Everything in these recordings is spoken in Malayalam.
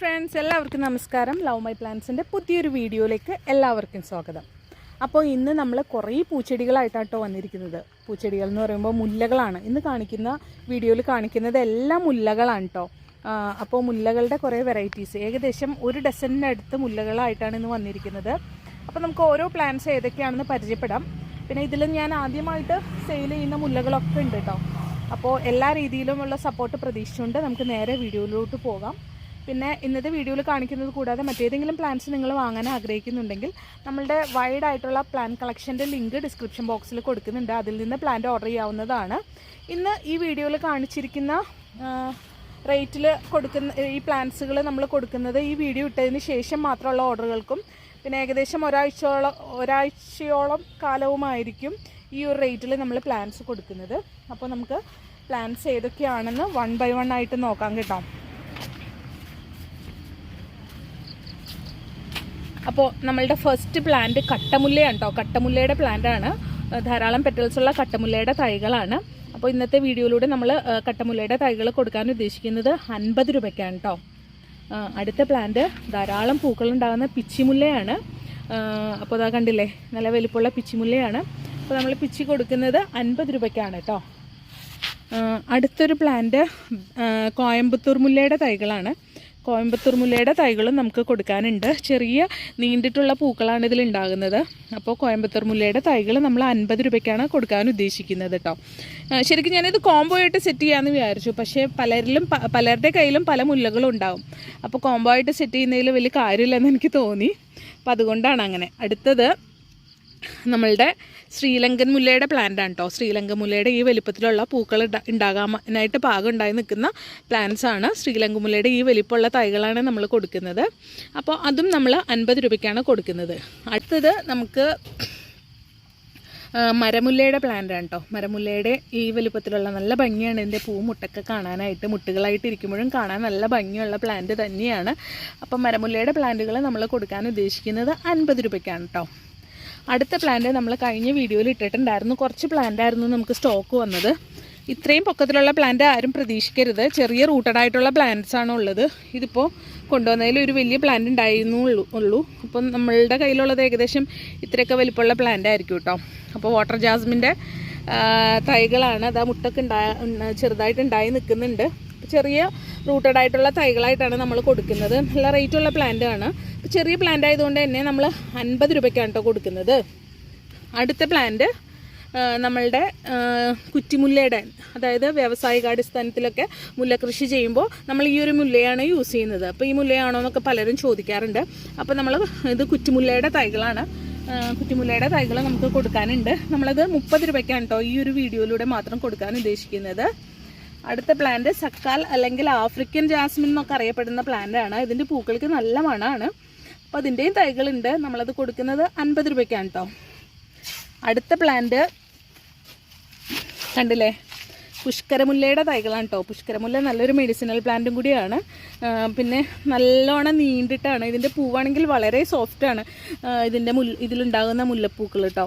ഫ്രണ്ട്സ് എല്ലാവർക്കും നമസ്കാരം. ലവ് മൈ പ്ലാന്റ്സിന്റെ പുതിയൊരു വീഡിയോയിലേക്ക് എല്ലാവർക്കും സ്വാഗതം. അപ്പോൾ ഇന്ന് നമ്മൾ കുറേ പൂച്ചെടികളായിട്ടാട്ടോ വന്നിരിക്കുന്നത്. പൂച്ചെടികൾ എന്ന് പറയുമ്പോൾ മുല്ലകളാണ്. ഇന്ന് കാണിക്കുന്ന വീഡിയോയിൽ കാണിക്കുന്നത് എല്ലാം മുല്ലകളാണ് കേട്ടോ അപ്പോൾ മുല്ലകളുടെ കുറേ വെറൈറ്റീസ് ഏകദേശം ഒരു ഡസനിന്റെ അടുത്ത് മുല്ലകളായിട്ടാണ് ഇന്ന് വന്നിരിക്കുന്നത്. അപ്പോൾ നമുക്ക് ഓരോ പ്ലാന്റ്സ് ഏതൊക്കെയാണെന്ന് പരിചയപ്പെടാം. പിന്നെ ഇതിൽ ഞാൻ ആദ്യമായിട്ട് സെയിൽ ചെയ്യുന്ന മുല്ലകളൊക്കെ ഉണ്ട് കേട്ടോ അപ്പോൾ എല്ലാ രീതിയിലുമുള്ള സപ്പോർട്ട് പ്രതീക്ഷിച്ചുകൊണ്ട് നമുക്ക് നേരെ വീഡിയോയിലോട്ട് പോകാം. പിന്നെ ഇന്നത്തെ വീഡിയോയിൽ കാണിക്കുന്നത് കൂടാതെ മറ്റേതെങ്കിലും പ്ലാൻസ് നിങ്ങൾ വാങ്ങാൻ ആഗ്രഹിക്കുന്നുണ്ടെങ്കിൽ നമ്മളുടെ വൈഡ് ആയിട്ടുള്ള പ്ലാൻ കളക്ഷന്റെ ലിങ്ക് ഡിസ്ക്രിപ്ഷൻ ബോക്സിൽ കൊടുക്കുന്നുണ്ട്. അതിൽ നിന്ന് പ്ലാന്റ് ഓർഡർ ചെയ്യാവുന്നതാണ്. ഇന്ന് ഈ വീഡിയോയിൽ കാണിച്ചിരിക്കുന്ന റേറ്റിൽ കൊടുക്കുന്ന ഈ പ്ലാൻസുകൾ നമ്മൾ കൊടുക്കുന്നത് ഈ വീഡിയോ ഇട്ടതിന് ശേഷം മാത്രമുള്ള ഓർഡറുകൾക്കും പിന്നെ ഏകദേശം ഒരാഴ്ചയോളം ഒരാഴ്ചയോളം കാലവുമായിരിക്കും ഈ ഒരു റേറ്റിൽ നമ്മൾ പ്ലാൻസ് കൊടുക്കുന്നത്. അപ്പോൾ നമുക്ക് പ്ലാൻസ് ഏതൊക്കെയാണെന്ന് വൺ ബൈ വൺ ആയിട്ട് നോക്കാം കേട്ടോ. അപ്പോൾ നമ്മളുടെ ഫസ്റ്റ് പ്ലാന്റ് കട്ടമുല്ലയാണ് കേട്ടോ കട്ടമുല്ലയുടെ പ്ലാന്റാണ് ധാരാളം പെറ്റൽസ് ഉള്ള കട്ടമുല്ലയുടെ തൈകളാണ്. അപ്പോൾ ഇന്നത്തെ വീഡിയോയിലൂടെ നമ്മൾ കട്ടമുല്ലയുടെ തൈകൾ കൊടുക്കാൻ ഉദ്ദേശിക്കുന്നത് അൻപത് രൂപയ്ക്കാണ് കേട്ടോ അടുത്ത പ്ലാന്റ് ധാരാളം പൂക്കളുണ്ടാകുന്ന പിച്ചിമുല്ലയാണ്. അപ്പോൾ അതാ കണ്ടില്ലേ നല്ല വലിപ്പമുള്ള പിച്ചിമുല്ലയാണ്. അപ്പോൾ നമ്മൾ പിച്ചി കൊടുക്കുന്നത് അൻപത് രൂപയ്ക്കാണ് കേട്ടോ അടുത്തൊരു പ്ലാന്റ് കോയമ്പത്തൂർ മുല്ലയുടെ തൈകളാണ്. കോയമ്പത്തൂർ മുല്ലയുടെ തൈകളും നമുക്ക് കൊടുക്കാനുണ്ട്. ചെറിയ നീണ്ടിട്ടുള്ള പൂക്കളാണ് ഇതിൽ ഉണ്ടാകുന്നത് അപ്പോൾ കോയമ്പത്തൂർ മുല്ലയുടെ തൈകൾ നമ്മൾ അൻപത് രൂപയ്ക്കാണ് കൊടുക്കാൻ ഉദ്ദേശിക്കുന്നത് കേട്ടോ. ശരിക്കും ഞാനിത് കോംബോ ആയിട്ട് സെറ്റ് ചെയ്യാമെന്ന് വിചാരിച്ചു. പക്ഷേ പലരിലും പലരുടെ കയ്യിലും പല മുല്ലകളും ഉണ്ടാവും. അപ്പോൾ കോംബോ ആയിട്ട് സെറ്റ് ചെയ്യുന്നതിൽ വലിയ കാര്യമില്ലെന്ന് എനിക്ക് തോന്നി. അപ്പോൾ അതുകൊണ്ടാണ് അങ്ങനെ. അടുത്തത് നമ്മളുടെ ശ്രീലങ്കൻ മുല്ലയുടെ പ്ലാന്റ് ആണ് കേട്ടോ ശ്രീലങ്കൻ മുല്ലയുടെ ഈ വലിപ്പത്തിലുള്ള പൂക്കൾ ഉണ്ടാകാനായിട്ട് പാകം ഉണ്ടായി നിൽക്കുന്ന പ്ലാന്റ്സ് ആണ്. ശ്രീലങ്കൻ മുല്ലയുടെ ഈ വലിപ്പമുള്ള തൈകളാണ് നമ്മൾ കൊടുക്കുന്നത്. അപ്പോൾ അതും നമ്മൾ അൻപത് രൂപയ്ക്കാണ് കൊടുക്കുന്നത്. അടുത്തത് നമുക്ക് മരമുല്ലയുടെ പ്ലാന്റ് ആണ് കേട്ടോ മരമുല്ലയുടെ ഈ വലിപ്പത്തിലുള്ള നല്ല ഭംഗിയാണ് ഇതിന്റെ പൂ മുട്ടൊക്കെ കാണാനായിട്ട് മുട്ടുകളായിട്ട് ഇരിക്കുമ്പോഴും കാണാൻ നല്ല ഭംഗിയുള്ള പ്ലാന്റ് തന്നെയാണ്. അപ്പം മരമുല്ലയുടെ പ്ലാന്റുകൾ നമ്മൾ കൊടുക്കാൻ ഉദ്ദേശിക്കുന്നത് അൻപത് രൂപയ്ക്കാണ് കേട്ടോ അടുത്ത പ്ലാന്റ് നമ്മൾ കഴിഞ്ഞ വീഡിയോയിൽ ഇട്ടിട്ടുണ്ടായിരുന്നു. കുറച്ച് പ്ലാന്റ് ആയിരുന്നു നമുക്ക് സ്റ്റോക്ക് വന്നത്. ഇത്രയും പൊക്കത്തിലുള്ള പ്ലാന്റ് ആരും പ്രതീക്ഷിക്കരുത്. ചെറിയ റൂട്ടഡ് ആയിട്ടുള്ള പ്ലാന്റ്സ് ആണ് ഉള്ളത്. ഇതിപ്പോൾ കൊണ്ടുവന്നതിൽ ഒരു വലിയ പ്ലാന്റ് ഉണ്ടായിരുന്നു ഉള്ളൂ അപ്പം നമ്മളുടെ കയ്യിലുള്ളത് ഏകദേശം ഇത്രയൊക്കെ വലിപ്പമുള്ള പ്ലാന്റ് ആയിരിക്കും കേട്ടോ. അപ്പോൾ വാട്ടർ ജാസ്മിന്റെ തൈകളാണ് അതാ മുട്ടൊക്കെ ഉണ്ടായ ചെറുതായിട്ട് ഉണ്ടായി നിൽക്കുന്നുണ്ട്. ചെറിയ റൂട്ടഡ് ആയിട്ടുള്ള തൈകളായിട്ടാണ് നമ്മൾ കൊടുക്കുന്നത്. നല്ല റേറ്റുള്ള പ്ലാന്റ് ആണ്. ചെറിയ പ്ലാന്റ് ആയതുകൊണ്ട് തന്നെ നമ്മൾ അൻപത് രൂപയ്ക്കാണ് കേട്ടോ കൊടുക്കുന്നത്. അടുത്ത പ്ലാന്റ് നമ്മളുടെ കുറ്റിമുല്ലയുടെ അതായത് വ്യാവസായികാടിസ്ഥാനത്തിലൊക്കെ മുല്ല കൃഷി ചെയ്യുമ്പോൾ നമ്മൾ ഈ ഒരു മുല്ലയാണ് യൂസ് ചെയ്യുന്നത്. അപ്പോൾ ഈ മുല്ലയാണോ എന്നൊക്കെ പലരും ചോദിക്കാറുണ്ട്. അപ്പോൾ നമ്മൾ ഇത് കുറ്റിമുല്ലയുടെ തൈകളാണ് കുറ്റിമുല്ലയുടെ തൈകൾ നമുക്ക് കൊടുക്കാനുണ്ട്. നമ്മളത് മുപ്പത് രൂപയ്ക്കാണ് കേട്ടോ ഈ ഒരു വീഡിയോയിലൂടെ മാത്രം കൊടുക്കാൻ ഉദ്ദേശിക്കുന്നത്. അടുത്ത പ്ലാന്റ് സക്കാൽ അല്ലെങ്കിൽ ആഫ്രിക്കൻ ജാസ്മിൻ എന്നൊക്കെ അറിയപ്പെടുന്ന പ്ലാന്റാണ് ഇതിന്റെ പൂക്കൾക്ക് നല്ല മണമാണ് അപ്പോൾ അതിന്റെയും തൈകളുണ്ട്. നമ്മളത് കൊടുക്കുന്നത് അൻപത് രൂപയ്ക്കാണ് കേട്ടോ അടുത്ത പ്ലാന്റ് കണ്ടില്ലേ? പുഷ്കരമുല്ലയുടെ തൈകളാണ് കേട്ടോ പുഷ്കരമുല്ല നല്ലൊരു മെഡിസിനൽ പ്ലാന്റും കൂടിയാണ്. പിന്നെ നല്ലോണം നീണ്ടിട്ടാണ്. ഇതിന്റെ പൂവാണെങ്കിൽ വളരെ സോഫ്റ്റാണ് ഇതിന്റെ മുല്ല ഇതിലുണ്ടാകുന്ന മുല്ലപ്പൂക്കൾ കേട്ടോ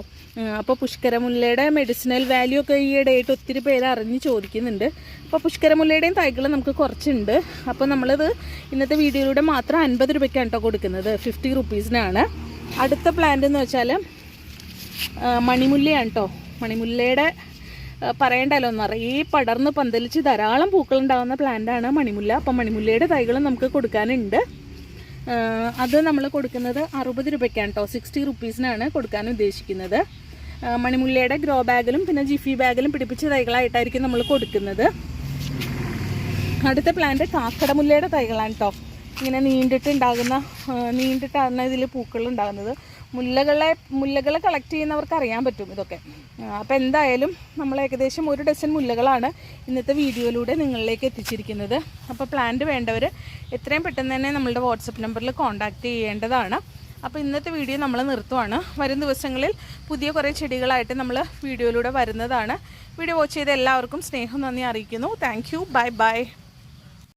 അപ്പോൾ പുഷ്കരമുല്ലയുടെ മെഡിസിനൽ വാല്യൂ ഒക്കെ ഈ ഇടയായിട്ട് ഒത്തിരി പേര് അറിഞ്ഞ് ചോദിക്കുന്നുണ്ട്. അപ്പോൾ പുഷ്കരമുല്ലയുടെയും തൈകൾ നമുക്ക് കുറച്ചുണ്ട്. അപ്പോൾ നമ്മളത് ഇന്നത്തെ വീഡിയോയിലൂടെ മാത്രം അൻപത് രൂപയ്ക്കാണ് കേട്ടോ കൊടുക്കുന്നത്. ഫിഫ്റ്റി റുപ്പീസിനാണ് അടുത്ത പ്ലാന്റ് എന്ന് വെച്ചാൽ മണിമുല്ലയാണ് കേട്ടോ മണിമുല്ലയുടെ പറയണ്ടല്ലോ ഈ പടർന്ന് പന്തലിച്ച് ധാരാളം പൂക്കൾ ഉണ്ടാകുന്ന പ്ലാന്റാണ് മണിമുല്ല. അപ്പം മണിമുല്ലയുടെ തൈകൾ നമുക്ക് കൊടുക്കാനുണ്ട്. അത് നമ്മൾ കൊടുക്കുന്നത് അറുപത് രൂപയ്ക്കാണ് കേട്ടോ സിക്സ്റ്റി റുപ്പീസിനാണ് കൊടുക്കാൻ ഉദ്ദേശിക്കുന്നത്. മണിമുല്ലയുടെ ഗ്രോ ബാഗിലും പിന്നെ ജിഫി ബാഗിലും പിടിപ്പിച്ച തൈകളായിട്ടായിരിക്കും നമ്മൾ കൊടുക്കുന്നത്. അടുത്ത പ്ലാന്റ് കാക്കടമുല്ലയുടെ തൈകളാണ് കേട്ടോ ഇങ്ങനെ നീണ്ടിട്ടുണ്ടാകുന്ന നീണ്ടിട്ടാണ് ഇതിൽ പൂക്കൾ ഉണ്ടാകുന്നത് മുല്ലകളെ മുല്ലകളെ കളക്ട് ചെയ്യുന്നവർക്ക് അറിയാൻ പറ്റും ഇതൊക്കെ. അപ്പോൾ എന്തായാലും നമ്മൾ ഏകദേശം ഒരു ഡസൻ മുല്ലകളാണ് ഇന്നത്തെ വീഡിയോയിലൂടെ നിങ്ങളിലേക്ക് എത്തിച്ചിരിക്കുന്നത്. അപ്പോൾ പ്ലാന്റ് വേണ്ടവർ എത്രയും പെട്ടെന്ന് തന്നെ നമ്മളുടെ വാട്സപ്പ് നമ്പറിൽ കോൺടാക്റ്റ് ചെയ്യേണ്ടതാണ്. അപ്പോൾ ഇന്നത്തെ വീഡിയോ നമ്മൾ നിർത്തുവാണ്. വരും ദിവസങ്ങളിൽ പുതിയ കുറേ ചെടികളായിട്ട് നമ്മൾ വീഡിയോയിലൂടെ വരുന്നതാണ്. വീഡിയോ വാച്ച് ചെയ്ത എല്ലാവർക്കും സ്നേഹം നന്ദി അറിയിക്കുന്നു. Thank bye bye